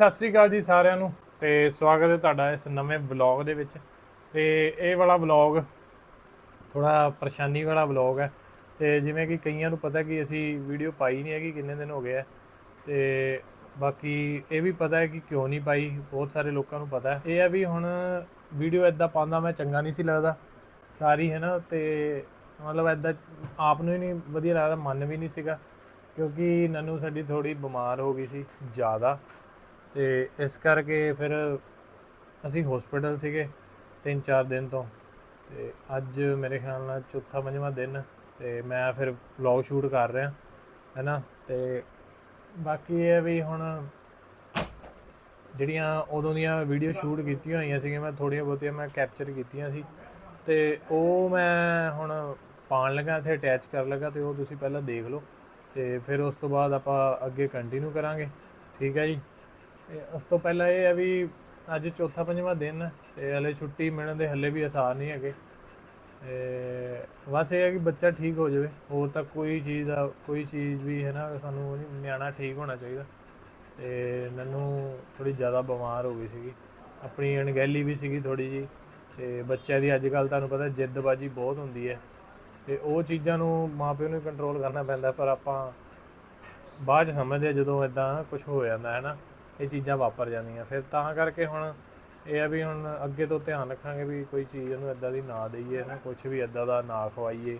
ਸਤਿ ਸ੍ਰੀ ਅਕਾਲ ਜੀ ਸਾਰਿਆਂ ਨੂੰ ਤੇ ਸਵਾਗਤ ਹੈ ਤੁਹਾਡਾ ਇਸ ਨਵੇਂ ਵਲੌਗ ਦੇ ਵਿੱਚ। ਤੇ ਇਹ ਵਾਲਾ ਵਲੌਗ ਥੋੜਾ ਪਰੇਸ਼ਾਨੀ ਵਾਲਾ ਵਲੌਗ ਹੈ। ਤੇ ਜਿਵੇਂ ਕਿ ਕਈਆਂ ਨੂੰ ਪਤਾ ਕਿ ਅਸੀਂ ਵੀਡੀਓ ਪਾਈ ਨਹੀਂ ਹੈਗੀ, ਕਿੰਨੇ ਦਿਨ ਹੋ ਗਏ ਆ ਤੇ ਬਾਕੀ ਇਹ ਵੀ ਪਤਾ ਹੈ ਕਿ ਕਿਉਂ ਨਹੀਂ ਪਾਈ, ਬਹੁਤ ਸਾਰੇ ਲੋਕਾਂ ਨੂੰ ਪਤਾ ਹੈ। ਇਹ ਹੈ ਵੀ ਹੁਣ ਵੀਡੀਓ ਇਦਾਂ ਪਾਉਂਦਾ ਮੈਂ ਚੰਗਾ ਨਹੀਂ ਸੀ ਲੱਗਦਾ। ਸਾਰੀ, ਹੈ ਨਾ, ਤੇ ਮਤਲਬ ਇਦਾਂ ਆਪ ਨੂੰ ਹੀ ਨਹੀਂ ਵਧੀਆ ਲੱਗਦਾ, ਮਨ ਵੀ ਨਹੀਂ ਸੀਗਾ। ਕਿਉਂਕਿ ਨਨੂ ਸਾਡੀ ਥੋੜੀ ਬਿਮਾਰ ਹੋ ਗਈ ਸੀ ਜ਼ਿਆਦਾ। ਤੇ ਇਸ ਕਰਕੇ ਫਿਰ ਅਸੀਂ ਹਸਪੀਟਲ ਸੀਗੇ 3-4 ਦਿਨ ਤੋਂ ਤੇ ਅੱਜ ਮੇਰੇ ਖਿਆਲ ਨਾਲ ਚੌਥਾ ਪੰਜਵਾਂ ਦਿਨ ਤੇ ਮੈਂ ਫਿਰ ਵਲੌਗ ਸ਼ੂਟ ਕਰ ਰਿਹਾ, ਹੈਨਾ? ਤੇ ਬਾਕੀ ਇਹ ਹੈ ਵੀ ਹੁਣ ਜਿਹੜੀਆਂ ਉਦੋਂ ਦੀਆਂ ਵੀਡੀਓ ਸ਼ੂਟ ਕੀਤੀਆਂ ਹੋਈਆਂ ਸੀਗੀਆਂ, ਮੈਂ ਥੋੜੀਆਂ ਬਹੁਤੀਆਂ ਮੈਂ ਕੈਪਚਰ ਕੀਤੀਆਂ ਸੀ ਤੇ ਉਹ ਮੈਂ ਹੁਣ ਪਾਣ ਲੱਗਾ, ਇੱਥੇ ਅਟੈਚ ਕਰਨ ਲੱਗਾ ਤੇ ਉਹ ਤੁਸੀਂ ਪਹਿਲਾਂ ਦੇਖ ਲਓ ਤੇ ਫਿਰ ਉਸ ਤੋਂ ਬਾਅਦ ਆਪਾਂ ਅੱਗੇ ਕੰਟੀਨਿਊ ਕਰਾਂਗੇ, ਠੀਕ ਹੈ ਜੀ? ਉਸ ਤੋਂ ਪਹਿਲਾਂ ਇਹ ਹੈ ਵੀ ਅੱਜ ਚੌਥਾ ਪੰਜਵਾਂ ਦਿਨ ਹੈ ਤੇ ਹਲੇ ਛੁੱਟੀ ਮਿਲਣ ਦੇ ਹਲੇ ਵੀ ਆਸਾਰ ਨਹੀਂ ਹੈਗੇ। ਤੇ ਬਸ ਇਹ ਹੈ ਕਿ ਬੱਚਾ ਠੀਕ ਹੋ ਜਾਵੇ, ਹੋਰ ਤਾਂ ਕੋਈ ਚੀਜ਼ ਦਾ, ਕੋਈ ਚੀਜ਼ ਵੀ ਹੈ ਨਾ, ਸਾਨੂੰ ਨਿਆਣਾ ਠੀਕ ਹੋਣਾ ਚਾਹੀਦਾ। ਤੇ ਨਨੂੰ ਥੋੜੀ ਜ਼ਿਆਦਾ ਬਿਮਾਰ ਹੋ ਗਈ ਸੀਗੀ, ਆਪਣੀ ਅਣਗਹਿਲੀ ਵੀ ਸੀਗੀ ਥੋੜੀ ਜੀ ਤੇ ਬੱਚਿਆਂ ਦੀ ਅੱਜ ਕੱਲ ਤੁਹਾਨੂੰ ਪਤਾ ਜਿੱਦਬਾਜੀ ਬਹੁਤ ਹੁੰਦੀ ਹੈ। ਤੇ ਉਹ ਚੀਜ਼ਾਂ ਨੂੰ ਮਾਪਿਆਂ ਨੂੰ ਕੰਟਰੋਲ ਕਰਨਾ ਪੈਂਦਾ, ਪਰ ਆਪਾਂ ਬਾਅਦ ਚ ਸਮਝਦੇ ਜਦੋਂ ਇਦਾਂ ਕੁਝ ਹੋ ਜਾਂਦਾ, ਹੈ ਨਾ। ਇਹ ਚੀਜ਼ਾਂ ਵਾਪਰ ਜਾਂਦੀਆਂ। ਫਿਰ ਤਾਂ ਕਰਕੇ ਹੁਣ ਇਹ ਆ ਵੀ ਹੁਣ ਅੱਗੇ ਤੋਂ ਧਿਆਨ ਰੱਖਾਂਗੇ ਵੀ ਕੋਈ ਚੀਜ਼ ਨੂੰ ਇਦਾਂ ਦੀ ਨਾ ਦੇਈਏ, ਨਾ ਕੁਝ ਵੀ ਇਦਾਂ ਦਾ ਨਾ ਖਵਾਈਏ,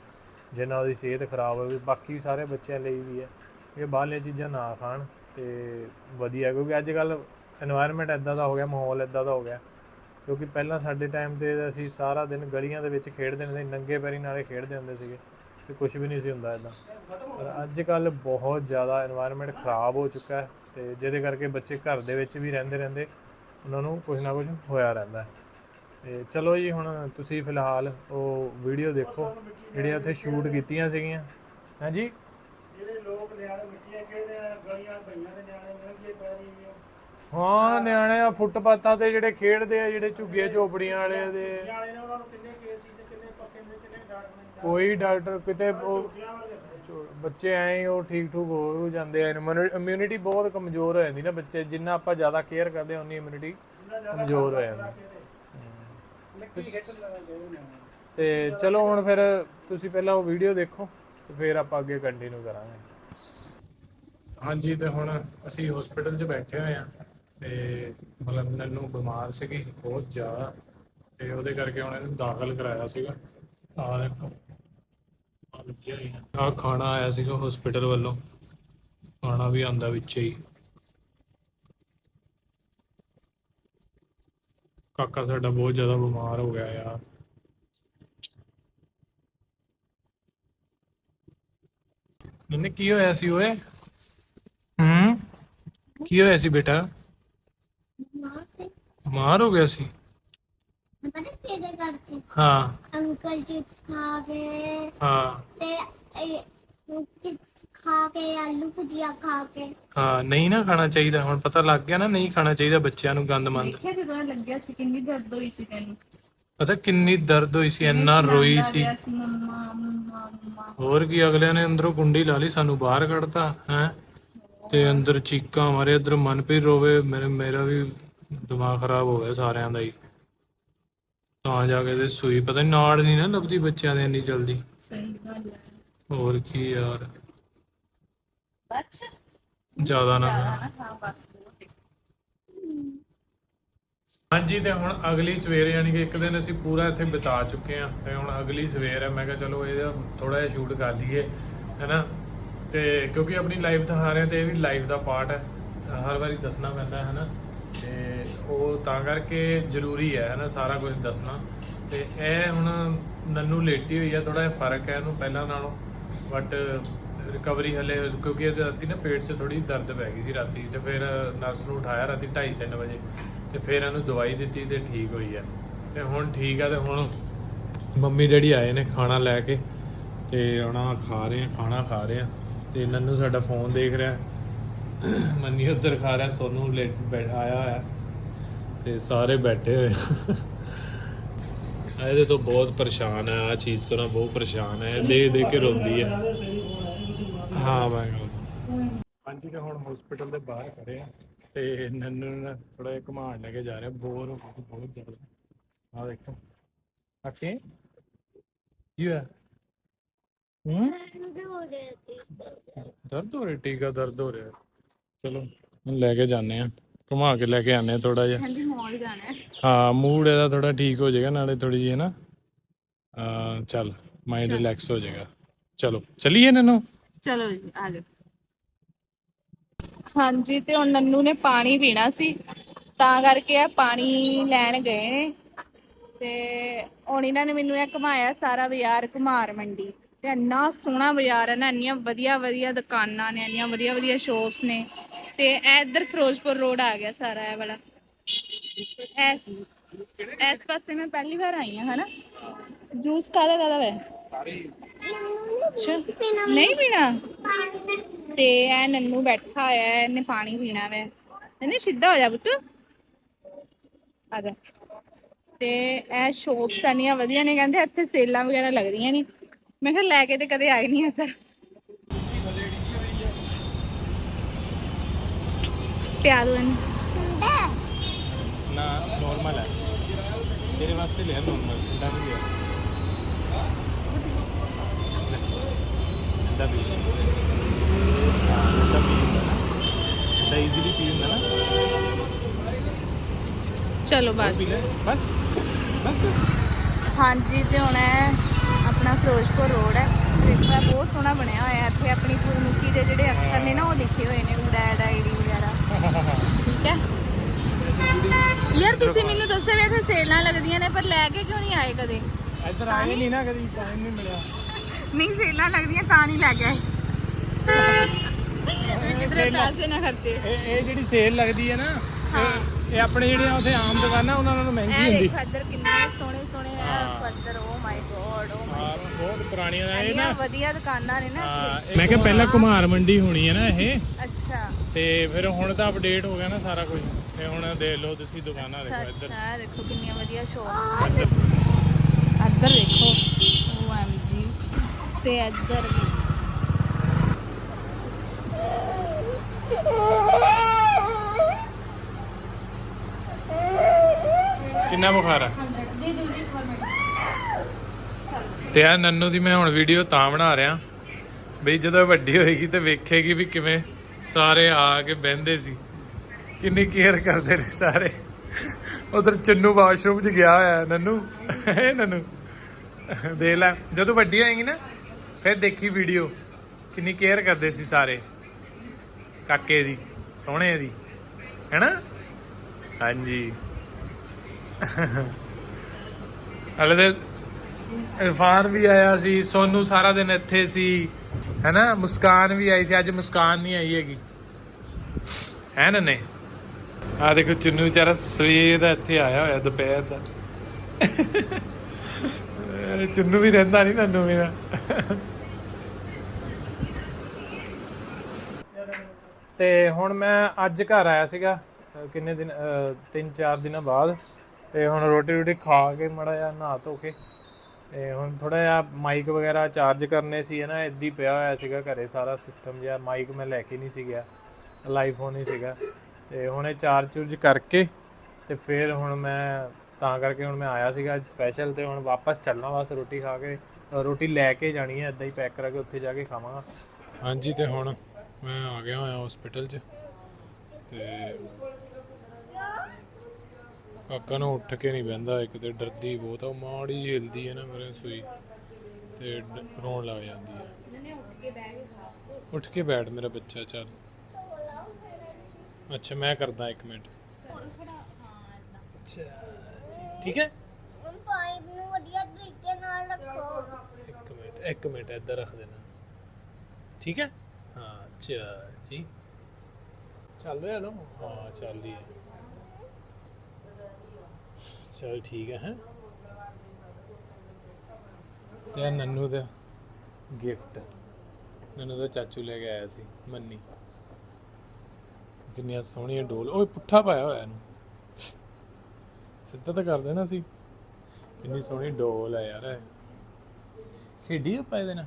ਜਿੰਨਾ ਉਹਦੀ ਸਿਹਤ ਖਰਾਬ ਹੋਵੇ। ਬਾਕੀ ਸਾਰੇ ਬੱਚਿਆਂ ਲਈ ਵੀ ਹੈ ਇਹ ਬਾਹਰਲੀਆਂ ਚੀਜ਼ਾਂ ਨਾ ਖਾਣ ਤੇ ਵਧੀਆ, ਕਿਉਂਕਿ ਅੱਜ ਕੱਲ এনवायरमेंट ਇਦਾਂ ਦਾ ਹੋ ਗਿਆ, ਮਾਹੌਲ ਇਦਾਂ ਦਾ ਹੋ ਗਿਆ, ਕਿਉਂਕਿ ਪਹਿਲਾਂ ਸਾਡੇ ਟਾਈਮ ਤੇ ਅਸੀਂ ਸਾਰਾ ਦਿਨ ਗਲੀਆਂ ਦੇ ਵਿੱਚ ਖੇਡਦੇ ਹੁੰਦੇ ਨੰਗੇ ਪੈਰੀ ਨਾਲੇ ਖੇਡਦੇ ਹੁੰਦੇ ਸੀਗੇ ਤੇ ਕੁਝ ਵੀ ਨਹੀਂ ਸੀ ਹੁੰਦਾ ਇਦਾਂ ਪਰ ਅੱਜ ਕੱਲ ਬਹੁਤ ਜ਼ਿਆਦਾ এনवायरमेंट ਖਰਾਬ ਹੋ ਚੁੱਕਾ ਹੈ। ਤੇ ਜਿਹਦੇ ਕਰਕੇ ਬੱਚੇ ਘਰ ਦੇ ਵਿੱਚ ਵੀ ਰਹਿੰਦੇ ਰਹਿੰਦੇ ਉਹਨਾਂ ਨੂੰ ਕੁਝ ਨਾ ਕੁਝ ਹੋਇਆ ਰਹਿੰਦਾ। ਹੈ ਤੇ ਚਲੋ ਜੀ ਹੁਣ ਤੁਸੀਂ ਫਿਲਹਾਲ ਉਹ ਵੀਡੀਓ ਦੇਖੋ ਜਿਹੜੀਆਂ ਉੱਥੇ ਸ਼ੂਟ ਕੀਤੀਆਂ ਸੀਗੀਆਂ। ਹਾਂਜੀ? ਜਿਹੜੇ ਲੋਕ ਨਿਆਣੇ ਮਿੱਟੀਆਂ ਖੇਡਦੇ ਆ ਗਲੀਆਂ ਪਈਆਂ ਦੇ ਨਿਆਣੇ ਨੰਗੇ ਪੈਰੀ ਹਾਂ ਨਿਆਣੇ ਆ ਫੁੱਟਪਾਥਾਂ ਤੇ ਜਿਹੜੇ ਖੇਡਦੇ ਆ ਜਿਹੜੇ ਝੁੱਗੀਆਂ ਝੋਪੜੀਆਂ ਵਾਲੇ ਦੇ। ਨਿਆਣੇ ਨੇ ਉਹਨਾਂ ਨੂੰ ਕਿੰਨੇ ਕੇਸ ਸੀ ਤੇ ਕਿੰਨੇ ਪੱਕੇ ਨੇ ਕਿੰਨੇ ਡਾਕਟਰ ਕੋਈ ਡਾਕਟਰ ਕਿਤੇ ਉਹ ਬੱਚੇ ਐਂ ਉਹ ਠੀਕ ਠੂਕ ਹੋ ਜਾਂਦੇ ਆ ਇਮਿਊਨਿਟੀ ਬਹੁਤ ਕਮਜ਼ੋਰ ਹੋ ਜਾਂਦੀ ਨਾ ਬੱਚੇ, ਜਿੰਨਾ ਆਪਾਂ ਜ਼ਿਆਦਾ ਕੇਅਰ ਕਰਦੇ ਹਾਂ ਉਨੀ ਇਮਿਊਨਿਟੀ ਕਮਜ਼ੋਰ ਹੋ ਜਾਂਦੀ। ਤੇ ਚਲੋ ਹੁਣ ਫਿਰ ਤੁਸੀਂ ਪਹਿਲਾਂ ਉਹ ਵੀਡੀਓ ਦੇਖੋ, ਤੇ ਫਿਰ ਆਪਾਂ ਅੱਗੇ ਕੰਟੀਨਿਊ ਕਰਾਂਗੇ। ਹਾਂਜੀ, ਤੇ ਹੁਣ ਅਸੀਂ ਹਸਪੀਟਲ 'ਚ ਬੈਠੇ ਹੋਏ ਆ ਤੇ ਮਤਲਬ ਨੰਨੂ ਬਿਮਾਰ ਸੀਗੀ ਬਹੁਤ ਜ਼ਿਆਦਾ, ਤੇ ਉਹਦੇ ਕਰਕੇ ਹੁਣ ਇਹਨੂੰ ਦਾਖਲ ਕਰਾਇਆ ਸੀਗਾ। ਆ ਦੇਖੋ। ਆ ਖਾਣਾ ਆਇਆ ਸੀਗਾ ਹਸਪੀਟਲ ਵੱਲੋਂ। ਖਾਣਾ ਵੀ ਆਂਦਾ ਵਿੱਚ ਹੀ। ਕਾਕਾ ਸਾਡਾ ਬਹੁਤ ਜ਼ਿਆਦਾ ਬਿਮਾਰ ਹੋ ਗਿਆ ਯਾਰ। ਇਹਨੇ ਕੀ ਹੋਇਆ ਸੀ ਓਏ? ਹੂੰ? ਕੀ ਹੋਇਆ ਸੀ ਬੇਟਾ? ਬਿਮਾਰ ਹੋ ਗਿਆ ਸੀ ਪਤਾ ਨਹੀਂ ਕਿਹਦੇ ਕਰਕੇ ਹਾਂ। ਅੰਕਲ ਚਿਪਸ ਖਾ ਕੇ ਹਾਂ। ਤੇ ਚਿਪਸ ਖਾ ਕੇ ਆਲੂ ਭੁਜੀਆ ਖਾ ਕੇ। ਹਾਂ ਨਹੀਂ ਨਾ ਖਾਣਾ ਚਾਹੀਦਾ। ਹੁਣ ਪਤਾ ਲੱਗ ਗਿਆ ਨਾ ਨਹੀਂ ਖਾਣਾ ਚਾਹੀਦਾ ਬੱਚਿਆਂ ਨੂੰ ਗੰਦਮੰਦ। ਦੇਖਿਆ ਜਦੋਂ ਇਹ ਲੱਗਿਆ ਸੀ ਕਿੰਨੀ ਦਰਦ ਹੋਈ ਸੀ ਤੈਨੂੰ? ਪਤਾ ਕਿੰਨੀ ਦਰਦ ਹੋਈ ਸੀ ਇੰਨਾ ਰੋਈ ਸੀ। ਗਿਆ ਸੀ ਮੰਮਾ ਮੰਮਾ ਮੰਮਾ। ਹੋਰ ਕੀ ਅਗਲਿਆਂ ਨੇ ਅੰਦਰੋਂ ਕੁੰਡੀ ਲਾ ਲਈ ਸਾਨੂੰ ਬਾਹਰ ਕੱਢਤਾ ਹੈ। ਤੇ ਅੰਦਰ ਚੀਕਾਂ ਮਾਰੇ ਇਧਰ ਮਨਪ੍ਰੀਤ ਰੋਵੇ ਮੇਰੇ ਮੇਰਾ ਵੀ ਦਿਮਾਗ ਖਰਾਬ ਹੋ ਗਿਆ ਸਾਰਿਆਂ ਦਾ ਹੀ। ਤਾਂ ਜਾ ਕੇ ਤੇ ਸੂਈ ਪਤਾ ਨਹੀਂ ਨਾੜ ਨਹੀਂ ਨਾ ਲੱਭਦੀ ਬੱਚਿਆਂ ਦੇ ਇੰਨੀ ਜਲਦੀ। ਸਹੀ ਗੱਲ ਹੈ ਹੋਰ ਕੀ ਯਾਰ। ਜ਼ਿਆਦਾ ਨਾ। ਖਾ ਬਸ ਹਾਂਜੀ ਤੇ ਹੁਣ ਅਗਲੀ ਸਵੇਰ ਯਾਨੀ ਕਿ ਇੱਕ ਦਿਨ ਅਸੀਂ ਪੂਰਾ ਇੱਥੇ ਬਿਤਾ ਚੁੱਕੇ ਹਾਂ। ਤੇ ਹੁਣ ਅਗਲੀ ਸਵੇਰ ਹੈ ਮੈਂ ਕਿਹਾ ਚਲੋ ਇਹਦਾ ਥੋੜਾ ਜਿਹਾ ਸ਼ੂਟ ਕਰ ਲਈਏ ਹੈਨਾ? ਤੇ ਕਿਉਂਕਿ ਆਪਣੀ ਲਾਈਫ ਦਿਖਾ ਰਹੇ ਹਾਂ ਤੇ ਇਹ ਵੀ ਲਾਈਫ ਦਾ ਪਾਰਟ ਹੈ। ਹਰ ਵਾਰੀ ਦੱਸਣਾ ਪੈਂਦਾ ਹੈ ਨਾ ਤੇ ਉਹ ਤਾਂ ਕਰਕੇ ਜ਼ਰੂਰੀ ਹੈ, ਹੈਨਾ, ਸਾਰਾ ਕੁਝ ਦੱਸਣਾ। ਤੇ ਇਹ ਹੁਣ ਨੰਨੂ ਲੇਟੀ ਹੋਈ ਹੈ ਥੋੜਾ ਜਿਹਾ ਫ਼ਰਕ ਹੈ ਇਹਨੂੰ ਪਹਿਲਾਂ ਨਾਲੋਂ। ਬਟ ਰਿਕਵਰੀ ਹਲੇ, ਕਿਉਂਕਿ ਇਹਦੇ ਰਾਤੀ ਨਾ ਪੇਟ 'ਚ ਥੋੜੀ ਦਰਦ ਪੈ ਗਈ ਸੀ ਰਾਤੀ ਤੇ ਫਿਰ ਨਰਸ ਨੂੰ ਉਠਾਇਆ ਰਾਤੀ 2:30 ਵਜੇ। ਤੇ ਫਿਰ ਇਹਨੂੰ ਦਵਾਈ ਦਿੱਤੀ ਤੇ ਠੀਕ ਹੋਈ ਹੈ ਤੇ ਹੁਣ ਠੀਕ ਆ ਤੇ ਹੁਣ ਮੰਮੀ ਡੈਡੀ ਆਏ ਨੇ ਖਾਣਾ ਲੈ ਕੇ ਤੇ ਹੁਣ ਖਾ ਰਹੇ ਆ, ਖਾਣਾ ਖਾ ਰਹੇ ਆ। ਤੇ ਨੰਨੂ ਸਾਡਾ ਫੋਨ ਦੇਖ ਰਿਹਾ। ਮੰਨੀ ਉੱਧਰ ਖਾ ਰਿਹਾ ਸੋਨੂੰ ਲੇਟ ਬੈ- ਆਇਆ ਹੋਇਆ। ਤੇ ਸਾਰੇ ਬੈਠੇ ਹੋਏ। ਆ ਇਹਦੇ ਤੋਂ ਬਹੁਤ ਪਰੇਸ਼ਾਨ ਹੈ ਆ ਚੀਜ਼ ਤੋਂ ਨਾ ਬਹੁਤ ਪਰੇਸ਼ਾਨ ਹੈ। ਦੇ ਦੇ ਕੇ ਰੋਂਦੀ ਹੈ। ਹਾਂ ਮੈਂ ਹਾਂਜੀ ਤੇ ਹੁਣ ਹਸਪੀਟਲ ਦੇ ਬਾਹਰ ਖੜੇ ਆ ਤੇ ਨੰਨੂ ਨੂੰ ਥੋੜਾ ਜਿਹਾ ਘੁਮਾਉਣ ਲੈ ਕੇ ਜਾ ਰਿਹਾ। ਬੋਰ ਹੋ ਗਿਆ ਬਹੁਤ ਜ਼ਿਆਦਾ। ਆ ਦੇਖੋ। ਅੱਕੇ ਕੀ ਹੋਇਆ? ਹੂੰ? ਦਰਦ ਹੋ ਰਿਹਾ ਟੀਕਾ ਦਰਦ ਹੋ ਰਿਹਾ। ਚਲੋ ਹੁਣ ਲੈ ਕੇ ਜਾਂਦੇ ਆ ਘੁਮਾ ਕੇ ਲੈ ਕੇ ਆਨੇ ਆ ਥੋੜਾ ਜਿਹਾ। ਕਹਿੰਦੀ ਮੋਲ ਜਾਣਾ ਹੈ। ਹਾਂ ਮੂਡ ਇਹਦਾ ਥੋੜਾ ਠੀਕ ਹੋ ਜਾਏਗਾ ਨਾਲੇ ਥੋੜੀ ਜਿਹੀ ਨਾ। ਅਹ ਚੱਲ ਮਾਈਂਡ ਰਿਲੈਕਸ ਹੋ ਜਾਏਗਾ। ਚਲੋ ਚਲੀਏ ਨਨੂ? ਚਲੋ ਜੀ ਆ ਜਾਓ। ਹਾਂਜੀ ਤੇ ਹੁਣ ਨੰਨੂ ਨੇ ਪਾਣੀ ਪੀਣਾ ਸੀ ਤਾਂ ਕਰਕੇ ਆ ਪਾਣੀ ਲੈਣ ਗਏ। ਨੇ ਤੇ ਹੁਣ ਇਹਨਾਂ ਨੇ ਮੈਨੂੰ ਇਹ ਘੁਮਾਇਆ ਸਾਰਾ ਬਾਜ਼ਾਰ ਘੁਮਾਰ ਮੰਡੀ। ਤੇ ਇੰਨਾ ਸੋਹਣਾ ਬਾਜ਼ਾਰ ਹੈ ਨਾ, ਇੰਨੀਆਂ ਵਧੀਆ ਵਧੀਆ ਦੁਕਾਨਾਂ ਨੇ, ਇੰਨੀਆਂ ਵਧੀਆ ਵਧੀਆ ਸ਼ੋਪਸ ਨੇ। ਤੇ ਇਹ ਇੱਧਰ ਫਿਰੋਜ਼ਪੁਰ ਰੋਡ ਆ ਗਿਆ ਸਾਰਾ ਇਹ ਵਾਲਾ। ਐਸ ਇਸ ਪਾਸੇ ਮੈਂ ਪਹਿਲੀ ਵਾਰ ਆਈ ਹਾਂ, ਹਨਾ? ਜੂਸ ਕਾਹਦਾ ਕਾਹਦਾ ਵੇ? ਅੱਛਾ। ਨਹੀਂ ਪੀਣਾ? ਤੇ ਇਹ ਨੰਨੂ ਬੈਠਾ ਹੋਇਆ ਹੈ ਇਹਨੇ ਪਾਣੀ ਪੀਣਾ ਵੈ। ਨੰਨੂ ਸਿੱਧਾ ਹੋ ਜਾ ਪੁੱਤ। ਆ ਜਾ। ਤੇ ਇਹ ਸ਼ੋਪਸ ਆਨੀਆਂ ਵਧੀਆ ਨੇ, ਕਹਿੰਦੇ ਇੱਥੇ ਸੇਲਾਂ ਵਗੈਰਾ ਲੱਗਦੀਆਂ ਨੇ। ਮੈਂ ਕਿਹਾ ਲੈ ਕੇ ਤੇ ਕਦੇ ਆਏ ਨਹੀਂ ਇੱਧਰ। ਪਿਆ ਦੋ ਇਹਨੂੰ ਨਾ ਨਾਰਮਲ ਹੈ। ਤੇਰੇ ਵਾਸਤੇ ਲੈ ਨਾਰਮਲ ਠੰਡਾ ਵੀ ਲਿਆ। ਠੰਡਾ ਵੀ ਹਾਂ ਠੰਡਾ ਵੀ ਹੁੰਦਾ ਈਜ਼ੀਲੀ ਪੀ ਹੁੰਦਾ ਨਾ। ਚਲੋ ਬਸ। ਬਸ ਬਸ। ਹਾਂਜੀ ਤੇ ਹੁਣ ਇਹ ਆਪਣਾ ਫਿਰੋਜ਼ਪੁਰ ਰੋਡ ਹੈ। ਦੇਖੋ ਇਹ ਬਹੁਤ ਸੋਹਣਾ ਬਣਿਆ ਹੋਇਆ ਹੈ ਇੱਥੇ ਆਪਣੀ ਗੁਰਮੁਖੀ ਦੇ ਜਿਹੜੇ ਅੱਖਰ ਨੇ ਨਾ ਉਹ ਲਿਖੇ ਹੋਏ ਨੇ ਉਡੈਡ ਆਈਡੀ ਵਗੈਰਾ। ਠੀਕ ਹੈ? ਯਾਰ ਤੁਸੀਂ ਮੈਨੂੰ ਦੱਸਿਆ ਵੀ ਇੱਥੇ ਸੇਲਾਂ ਲੱਗਦੀਆਂ ਨੇ ਪਰ ਲੈ ਕੇ ਕਿਉਂ ਨਹੀਂ ਆਏ ਕਦੇ? ਇੱਧਰ ਆਏ ਨਹੀਂ? ਨਾ ਕਦੀ ਟਾਈਮ ਨਹੀਂ ਮਿਲਿਆ। ਨਹੀਂ ਸੇਲਾਂ ਲੱਗਦੀਆਂ ਤਾਂ ਨਹੀਂ ਲੈ ਕੇ ਆਏ। ਵੀ ਕਿਧਰੇ ਪੈਸੇ ਨਾ ਖਰਚੇ। ਇਹ ਇਹ ਜਿਹੜੀ ਸੇਲ ਲੱਗਦੀ ਹੈ ਨਾ ਇਹ- ਇਹ ਆਪਣੇ ਜਿਹੜੇ ਉੱਥੇ ਆਮ ਦੁਕਾਨਾਂ ਉਹਨਾਂ ਨਾਲੋਂ ਮਹਿੰਗੀ ਇਹ ਹੁੰਦੀ। ਦੇਖੋ ਇੱਧਰ ਕਿੰਨੇ ਸੋਹਣੇ ਸੋਹਣੇ ਆ ਪੱਥਰ ਓ ਮਾਈ ਗੋਡ ਓ ਮਾਈ ਹਾਂ ਬਹੁਤ ਪੁਰਾਣੀਆਂ ਨੇ ਇਹ ਇੰਨੀਆਂ ਨਾ। ਵਧੀਆ ਦੁਕਾਨਾਂ ਨੇ ਨਾ ਹਾਂ ਮੈਂ ਕਿਹਾ ਪਹਿਲਾਂ ਕੁਮਾਰ ਮੰਡੀ ਹੋਣੀ ਹੈ ਨਾ ਇਹ। ਇੱਥੇ। ਅੱਛਾ। ਤੇ ਫਿਰ ਹੁਣ ਤਾਂ ਅਪਡੇਟ ਹੋ ਗਿਆ ਨਾ ਸਾਰਾ ਕੁਝ। ਤੇ ਹੁਣ ਦੇਖ ਲਓ ਤੁਸੀਂ ਦੁਕਾਨਾਂ ਅੱਛਾ ਦੇਖੋ ਇੱਧਰ। ਅੱਛਾ ਦੇਖੋ ਕਿੰਨੀਆਂ ਵਧੀਆ ਸ਼ੋਪ ਇੱਧਰ ਦੇਖੋ OMG ਤੇ ਇੱਧਰ ਵੀ। ਕਿੰਨਾ ਬੁਖਾਰ ਆ? ਤੇ ਆ ਨੰਨੂ ਦੀ ਮੈਂ ਹੁਣ ਵੀਡੀਓ ਤਾਂ ਬਣਾ ਰਿਹਾ। ਬਈ ਜਦੋਂ ਵੱਡੀ ਹੋਏਗੀ ਤੇ ਵੇਖੇਗੀ ਵੀ ਕਿਵੇਂ ਸਾਰੇ ਆ ਕੇ ਬਹਿੰਦੇ ਸੀ। ਕਿੰਨੀ ਕੇਅਰ ਕਰਦੇ ਨੇ ਸਾਰੇ। ਉਧਰ ਚੰਨੂ ਵਾਸ਼ਰੂਮ 'ਚ ਗਿਆ ਹੋਇਆ ਨੰਨੂ। ਇਹ ਨੰਨੂ। ਦੇਖ ਲੈ, ਜਦੋਂ ਵੱਡੀ ਹੋਏਗੀ ਨਾ, ਫਿਰ ਦੇਖੀ ਵੀਡੀਓ ਕਿੰਨੀ ਕੇਅਰ ਕਰਦੇ ਸੀ ਸਾਰੇ। ਕਾਕੇ ਦੀ, ਸੋਹਣੇ ਦੀ। ਹੈਨਾ? ਹਾਂਜੀ। ਹਲੇ ਤੇ ਇਰਫਾਨ ਵੀ ਆਇਆ ਸੀ, ਸੋਨੂ ਸਾਰਾ ਦਿਨ ਇੱਥੇ ਸੀ, ਹੈਨਾ? ਮੁਸਕਾਨ ਵੀ ਆਈ ਸੀ, ਅੱਜ ਮੁਸਕਾਨ ਨਹੀਂ ਆਈ ਹੈਗੀ। ਹੈ ਨਾ ਨੇ ਆ ਦੇਖੋ, ਚੁੰਨੂ ਵਿਚਾਰਾ ਸਵੇਰ ਦਾ ਇੱਥੇ ਆਇਆ ਹੋਇਆ, ਦੁਪਹਿਰ ਦਾ। ਚੁੰਨੂ ਵੀ ਰਹਿੰਦਾ ਨਹੀਂ ਨੰਨੂ ਮੇਰਾ ਤੇ ਹੁਣ ਮੈਂ ਅੱਜ ਘਰ ਆਇਆ ਸੀਗਾ ਕਿੰਨੇ ਦਿਨ, ਅਹ ਤਿੰਨ ਚਾਰ ਦਿਨਾਂ ਬਾਅਦ। ਤੇ ਹੁਣ ਰੋਟੀ ਰੋਟੀ ਖਾ ਕੇ ਮੜਾ ਜਿਹਾ ਨਹਾ ਧੋ ਕੇ ਤੇ ਹੁਣ ਥੋੜਾ ਜਿਹਾ ਮਾਈਕ ਵਗੈਰਾ ਚਾਰਜ ਕਰਨੇ ਸੀ ਨਾ ਇੱਦੀ ਪਿਆ ਹੋਇਆ ਸੀਗਾ ਘਰੇ ਸਾਰਾ ਸਿਸਟਮ ਜਿਹਾ। ਮਾਈਕ ਮੈਂ ਲੈ ਕੇ ਨਹੀਂ ਸੀ ਗਿਆ ਲਾਈਵ ਹੀ ਸੀਗਾ। ਤੇ ਹੁਣ ਇਹ ਚਾਰਜ ਚੁਰਜ ਕਰਕੇ ਤੇ ਫਿਰ ਹੁਣ ਮੈਂ ਤਾਂ ਕਰਕੇ ਹੁਣ ਮੈਂ ਆਇਆ ਸੀਗਾ ਅੱਜ ਸਪੈਸ਼ਲ ਤੇ ਹੁਣ ਵਾਪਸ ਚੱਲਣਾ ਬਸ ਰੋਟੀ ਖਾ ਕੇ ਰੋਟੀ ਲੈ ਕੇ ਜਾਣੀ ਹੈ ਇਦਾਂ ਹੀ ਪੈਕ ਕਰਾ ਕੇ ਉੱਥੇ ਜਾ ਕੇ ਖਾਵਾਂਗਾ। ਹਾਂਜੀ, ਤੇ ਹੁਣ ਮੈਂ ਆ ਗਿਆ ਹੋਇਆ ਹਸਪੀਟਲ 'ਚ ਤੇ ਕਾਕਾ ਨੂੰ ਉੱਠ ਕੇ ਨਹੀਂ ਬਹਿੰਦਾ ਇੱਕ ਤੇ ਡਰਦੀ ਬਹੁਤ ਆ ਉਹ ਮਾੜੀ ਹਿਲਦੀ ਹੈ ਨਾ ਮੇਰੇ ਸੂਈ ਤੇ ਡ- ਰੋਣ ਲੱਗ ਜਾਂਦੀ ਹੈ ਉੱਠ ਕੇ ਬੈਠ ਮੇਰਾ ਬੱਚਾ ਚੱਲ। ਅੱਛਾ ਮੈਂ ਕਰਦਾ ਇੱਕ ਮਿੰਟ। ਅੱਛਾ ਜੀ, ਠੀਕ ਹੈ? ਪਾਈਪ ਨੂੰ ਵਧੀਆ ਤਰੀਕੇ ਨਾਲ ਰੱਖੋ। ਇੱਕ ਮਿੰਟ ਇੱਕ ਮਿੰਟ ਇੱਧਰ ਰੱਖ ਦੇਣਾ। ਠੀਕ ਹੈ? ਹਾਂ ਅੱਛਾ ਜੀ। ਚੱਲ ਰਿਹਾ ਨਾ? ਹਾਂ ਚੱਲ ਰਹੀ ਹੈ। ਚਲ ਠੀਕ ਹੈ, ਹੈਂ। ਤੇ ਆਹ ਨੰਨੂ ਦਾ ਗਿਫਟ ਨੰਨੂ ਦਾ ਚਾਚੂ ਲੈ ਕੇ ਆਇਆ ਸੀ, ਮੰਨੀ। ਕਿੰਨੀਆਂ ਸੋਹਣੀਆਂ ਡੋਲ, ਓਏ ਪੁੱਠਾ ਪਾਇਆ ਹੋਇਆ ਇਹਨੂੰ। ਸਿੱਧਾ ਤਾਂ ਕਰ ਦੇਣਾ ਸੀ। ਕਿੰਨੀ ਸੋਹਣੀ ਡੋਲ ਹੈ ਯਾਰ ਇਹ। ਖੇਡੀ ਆਪਾਂ ਇਹਦੇ ਨਾਲ,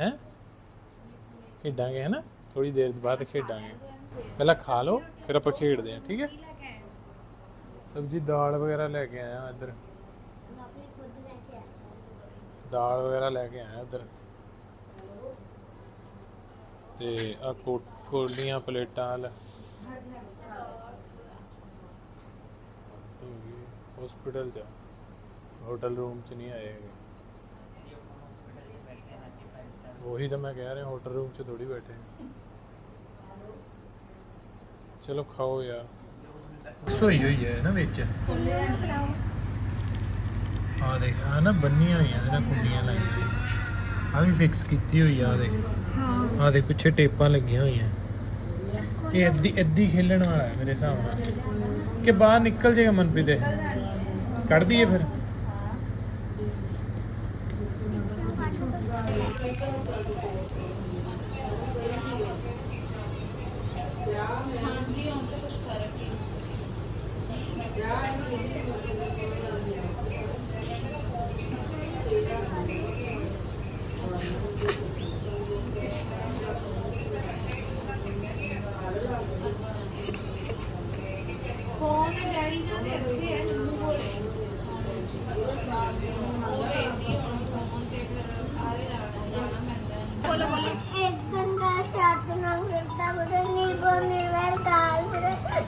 ਹੈ? ਖੇਡਾਂਗੇ, ਹਨਾ? ਥੋੜੀ ਦੇਰ ਬਾਅਦ ਖੇਡਾਂਗੇ। ਪਹਿਲਾਂ ਖਾ ਲਓ, ਫਿਰ ਆਪਾਂ ਖੇਡਦੇ ਹਾਂ, ਠੀਕ ਹੈ? ਸਬਜੀ ਦਾਲ ਵਗੈਰਾ ਲੈ ਕੇ ਆਇਆ ਇੱਧਰ। ਦਾਲ ਵਗੈਰਾ ਲੈ ਕੇ ਆਇਆ ਇੱਧਰ। ਤੇ ਆ ਕੋਲੀਆਂ ਪਲੇਟਾਂ ਲੈ ਹਸਪੀਟਲ ਚ ਹੋਟਲ ਰੂਮ ਚ ਨਹੀਂ ਆਏ ਹੈਗੇ। ਉਹੀ ਤਾਂ ਮੈਂ ਕਹਿ ਰਿਹਾ ਹੋਟਲ ਰੂਮ ਚ ਥੋੜੀ ਬੈਠੇ। ਚਲੋ ਖਾਓ ਯਾਰ। ਸੋਈ ਹੋਈ ਹੈ ਨਾ ਵਿੱਚ। ਆ ਦੇਖ ਆ ਨਾ ਬੰਨੀਆਂ ਹੋਈਆਂ ਕੁੰਡੀਆਂ ਲਾਈਆਂ ਆ ਵੀ ਫਿਕਸ ਕੀਤੀ ਹੋਈ ਆ ਆਹ ਦੇਖ। ਹਾਂ। ਆ ਦੇ ਪਿੱਛੇ ਟੇਪਾਂ ਲੱਗੀਆਂ ਹੋਈਆਂ। ਇਹ ਅੱਧੀ ਅੱਧੀ ਖੇਲਣ ਵਾਲਾ ਹੈ ਮੇਰੇ ਹਿਸਾਬ ਨਾਲ। ਕਿ ਬਾਹਰ ਨਿਕਲ ਜਾਏਗਾ ਮਨਪ੍ਰੀਤ ਦੇ ਕੱਢ ਦਈਏ ਫਿਰ।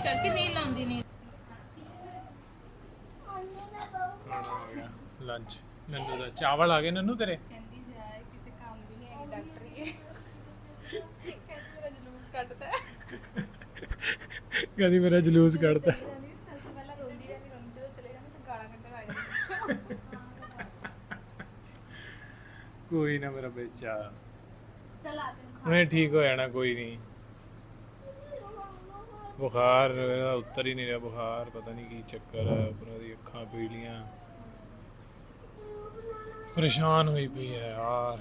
ਕਰਕੇ ਨਹੀਂ ਲਾਉਂਦੀ ਨਹੀਂ ਲੰਚ ਨੰਨੂ ਦਾ ਚਾਵਲ ਆ ਗਏ ਨੰਨੂ ਤੇਰੇ? ਕਹਿੰਦੀ ਜਾਏ ਕਿਸੇ ਕੰਮ ਦੀ ਨਹੀਂ ਹੈਗੀ ਡਾਕਟਰ ਹੀ। ਕਹਿੰਦੀ ਮੇਰਾ ਜਲੂਸ ਕੱਢਦਾ ਹੈ ਕਦੀ ਮੇਰਾ ਜਲੂਸ ਕੱਢਦਾ ਕਹਿੰਦੀ ਅਸੀਂ ਪਹਿਲਾਂ ਰੋਂਦੀ ਰਹਿੰਦੀ ਰੋਂਦੀ ਜਦੋਂ ਚਲੇ ਜਾਂਦੀ ਤਾਂ ਗਾਲਾਂ ਕੱਢਣ ਆ ਜਾਂਦੀ। ਕੋਈ ਨਾ ਮੇਰਾ ਬੱਚਾ। ਚਲਾ ਤੈਨੂੰ ਨਹੀਂ ਠੀਕ ਹੋ ਜਾਣਾ ਕੋਈ ਨਹੀਂ। ਬੁਖਾਰ ਇਹਦਾ ਉੱਤਰ ਹੀ ਨਹੀਂ ਰਿਹਾ ਬੁਖਾਰ ਪਤਾ ਨਹੀਂ ਕੀ ਚੱਕਰ ਹੈ ਉੱਪਰੋਂ ਦੀ ਅੱਖਾਂ ਪੀਲੀਆਂ। ਪਰੇਸ਼ਾਨ ਹੋਈ ਪਈ ਹੈ ਯਾਰ।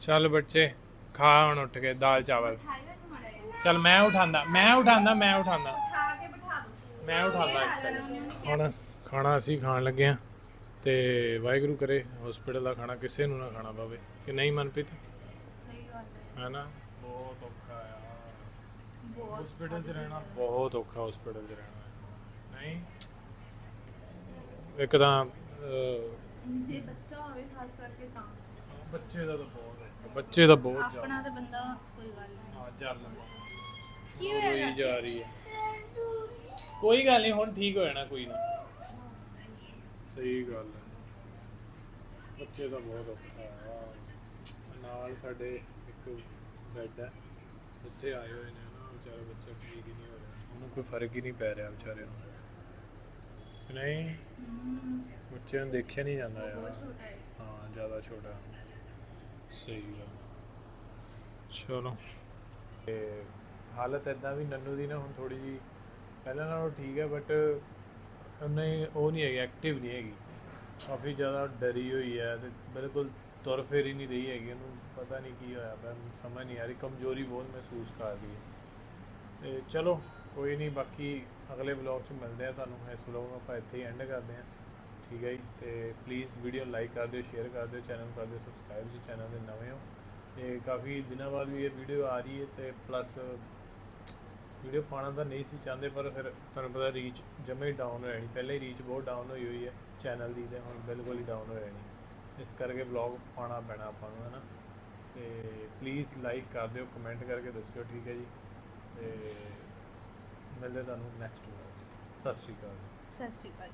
ਚੱਲ ਬੱਚੇ ਖਾ ਹੁਣ ਉੱਠ ਕੇ ਦਾਲ ਚਾਵਲ। ਚੱਲ ਮੈਂ ਉਠਾਉਂਦਾ ਮੈਂ ਉਠਾਉਂਦਾ ਮੈਂ ਉਠਾਉਂਦਾ। ਖਾ ਕੇ ਬਿਠਾ ਦੋ ਮੈਂ ਸੈਕਿੰਡ ਹੁਣ ਖਾਣਾ ਅਸੀਂ ਖਾਣ ਲੱਗੇ ਆ ਤੇ ਵਾਹਿਗੁਰੂ ਕਰੇ ਹਸਪੀਟਲ ਦਾ ਖਾਣਾ ਕਿਸੇ ਨੂੰ ਨਾ ਖਾਣਾ ਪਵੇ। ਕਿ ਨਹੀਂ ਮਨਪ੍ਰੀਤ? ਸਹੀ ਗੱਲ ਹੈ। ਹੈ ਨਾ ਬਹੁਤ ਔਖਾ ਆ ਬਹੁਤ ਹਸਪੀਟਲ 'ਚ ਰਹਿਣਾ। ਬਹੁਤ ਔਖਾ ਹਸਪੀਟਲ 'ਚ ਰਹਿਣਾ। ਨਹੀਂ? ਇੱਕ ਤਾਂ ਜੇ ਬੱਚਾ ਹੋਵੇ ਖਾਸ ਕਰਕੇ ਤਾਂ। ਬੱਚੇ ਦਾ ਤਾਂ ਬਹੁਤ ਔਖਾ ਬੱਚੇ ਦਾ ਬਹੁਤ ਜ਼ਿਆਦਾ। ਆਪਣਾ ਤਾਂ ਬੰਦਾ ਕੋਈ ਗੱਲ ਨਹੀਂ। ਹਾਂ ਚੱਲ ਕੀ ਹੋਇਆ ਹੋਈ ਜਾ ਰਹੀ ਹੈ। ਕੋਈ ਗੱਲ ਨਹੀਂ ਹੁਣ ਠੀਕ ਹੋ ਜਾਣਾ ਕੋਈ ਨਾ ਸਹੀ ਗੱਲ ਹੈ। ਬੱਚੇ ਦਾ ਬਹੁਤ ਔਖਾ ਨਾਲ ਸਾਡੇ ਇੱਕ ਬੈੱਡ ਹੈ। ਉੱਥੇ ਆਏ ਹੋਏ ਨਾ। ਵਿਚਾਰਾ ਬੱਚਾ ਠੀਕ ਹੀ ਨਹੀਂ ਹੋ ਰਿਹਾ ਉਹਨੂੰ ਕੋਈ ਫ਼ਰਕ ਹੀ ਨਹੀਂ ਪੈ ਰਿਹਾ ਵਿਚਾਰੇ ਨੂੰ। ਨਹੀਂ? ਬੱਚਿਆਂ ਨੂੰ ਦੇਖਿਆ ਨਹੀਂ ਜਾਂਦਾ ਯਾਰ। ਹੈ। ਹਾਂ ਜ਼ਿਆਦਾ ਛੋਟਾ। ਸਹੀ ਗੱਲ ਚਲੋ। ਤੇ ਹਾਲਤ ਇਦਾਂ ਵੀ ਨੰਨੂ ਦੀ ਨਾ ਹੁਣ ਥੋੜੀ ਜੀ ਪਹਿਲਾਂ ਨਾਲੋਂ ਠੀਕ ਹੈ ਬਟ ਉਹਨੇ ਉਹ ਨਹੀਂ ਹੈਗੀ ਐਕਟਿਵ ਨਹੀਂ ਹੈਗੀ। ਕਾਫੀ ਜ਼ਿਆਦਾ ਡਰੀ ਹੋਈ ਹੈ ਤੇ ਬਿਲਕੁਲ ਤੁਰ ਫੇਰ ਹੀ ਨਹੀਂ ਰਹੀ ਹੈਗੀ। ਉਹਨੂੰ ਪਤਾ ਨਹੀਂ ਕੀ ਹੋਇਆ ਪਰ ਸਮਝ ਨਹੀਂ ਆ ਰਹੀ। ਕਮਜ਼ੋਰੀ ਬਹੁਤ ਮਹਿਸੂਸ ਕਰ ਰਹੀ ਹੈ। ਤੇ ਚਲੋ, ਕੋਈ ਨਹੀਂ, ਬਾਕੀ ਅਗਲੇ ਵਲੌਗ 'ਚ ਮਿਲਦੇ ਆ ਤੁਹਾਨੂੰ। ਇਸ ਵਲੌਗ ਨੂੰ ਆਪਾਂ ਇੱਥੇ ਹੀ ਐਂਡ ਕਰਦੇ ਹਾਂ। ਠੀਕ ਹੈ ਜੀ? ਤੇ ਪਲੀਜ਼ ਵੀਡੀਓ ਲਾਈਕ ਕਰ ਦਿਓ ਸ਼ੇਅਰ ਕਰ ਦਿਓ ਚੈਨਲ ਕਰ ਦਿਓ ਸਬਸਕ੍ਰਾਈਬ ਜੀ ਚੈਨਲ ਦੇ ਨਵੇਂ ਹੋ। ਤੇ ਕਾਫੀ ਦਿਨਾਂ ਬਾਅਦ ਵੀ ਇਹ ਵੀਡੀਓ ਆ ਰਹੀ ਹੈ ਤੇ ਪਲੱਸ ਵੀਡੀਓ ਪਾਉਣਾ ਤਾਂ ਨਹੀਂ ਸੀ ਚਾਹੁੰਦੇ, ਪਰ ਫਿਰ ਤੁਹਾਨੂੰ ਪਤਾ ਰੀਚ ਜਮੇ ਹੀ ਡਾਊਨ ਹੋ ਜਾਣੀ ਪਹਿਲੇ ਹੀ ਰੀਚ ਬਹੁਤ ਡਾਊਨ ਹੋਈ ਹੋਈ ਹੈ ਚੈਨਲ ਦੀ ਤੇ ਹੁਣ ਬਿਲਕੁਲ ਹੀ ਡਾਊਨ ਹੋ ਜਾਣੀ ਇਸ ਕਰਕੇ ਵਲੌਗ ਪਾਉਣਾ ਪੈਣਾ ਆਪਾਂ ਨੂੰ ਹੈ ਨਾ ਤੇ ਪਲੀਜ਼ ਲਾਈਕ ਕਰ ਦਿਓ ਕਮੈਂਟ ਕਰਕੇ ਦੱਸਿਓ, ਠੀਕ ਹੈ ਜੀ? ਤੇ ਮਿਲਦੇ ਤੁਹਾਨੂੰ ਨੈਕਸਟ ਸਤਿ ਸ਼੍ਰੀ ਅਕਾਲ। ਸਤਿ ਸ਼੍ਰੀ ਅਕਾਲ